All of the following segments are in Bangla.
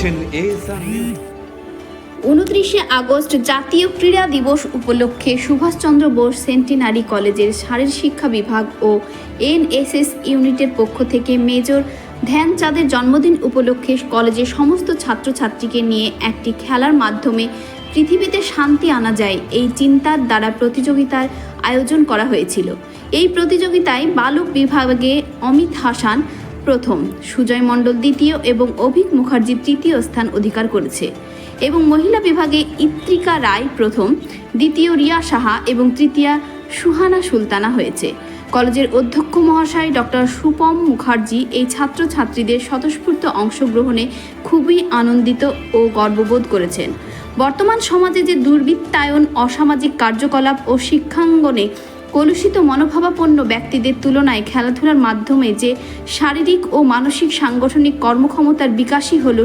দেখছেন উনত্রিশে আগস্ট জাতীয় ক্রীড়া দিবস উপলক্ষে সুভাষচন্দ্র বোস সেন্টিনারি কলেজের শারীর শিক্ষা বিভাগ ও এনএসএস ইউনিটের পক্ষ থেকে মেজর ধ্যানচাঁদের জন্মদিন উপলক্ষে কলেজের সমস্ত ছাত্রছাত্রীকে নিয়ে একটি খেলার মাধ্যমে পৃথিবীতে শান্তি আনা যায় এই চিন্তার দ্বারা প্রতিযোগিতার আয়োজন করা হয়েছিল। এই প্রতিযোগিতায় বালক বিভাগে অমিত হাসান প্রথম, সুজয় মণ্ডল দ্বিতীয় এবং অভিক মুখার্জি তৃতীয় স্থান অধিকার করেছে এবং মহিলা বিভাগে ইত্রিকা রায় প্রথম, দ্বিতীয় রিয়া সাহা এবং তৃতীয়া সুহানা সুলতানা হয়েছে। কলেজের অধ্যক্ষ মহাশয় ডক্টর সুপম মুখার্জি এই ছাত্রছাত্রীদের স্বতঃস্ফূর্ত অংশগ্রহণে খুবই আনন্দিত ও গর্ববোধ করেছেন। বর্তমান সমাজে যে দুর্বৃত্তায়ন, অসামাজিক কার্যকলাপ ও শিক্ষাঙ্গনে কলুষিত মনোভাবাপন্ন ব্যক্তিদের তুলনায় খেলাধুলার মাধ্যমে যে শারীরিক ও মানসিক সাংগঠনিক কর্মক্ষমতার বিকাশই হল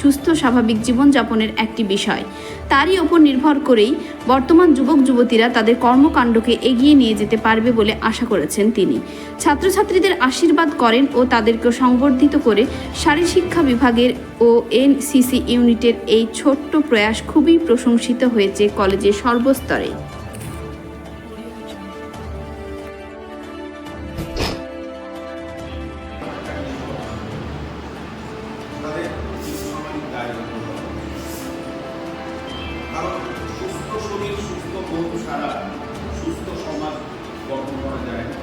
সুস্থ স্বাভাবিক জীবনযাপনের একটি বিষয়। তারই ওপর নির্ভর করেই বর্তমান যুবক যুবতীরা তাদের কর্মকাণ্ডকে এগিয়ে নিয়ে যেতে পারবে বলে আশা করেছেন তিনি। ছাত্রছাত্রীদের আশীর্বাদ করেন ও তাদেরকে সংবর্ধিত করে শারীর শিক্ষা বিভাগের ও এনসিসি ইউনিটের এই ছোট্ট প্রয়াস খুবই প্রশংসিত হয়েছে কলেজের সর্বস্তরে। আয়োজন সুস্থ শরীর সুস্থ মন ছাড়া সুস্থ সমাজ গঠন করা যায় না।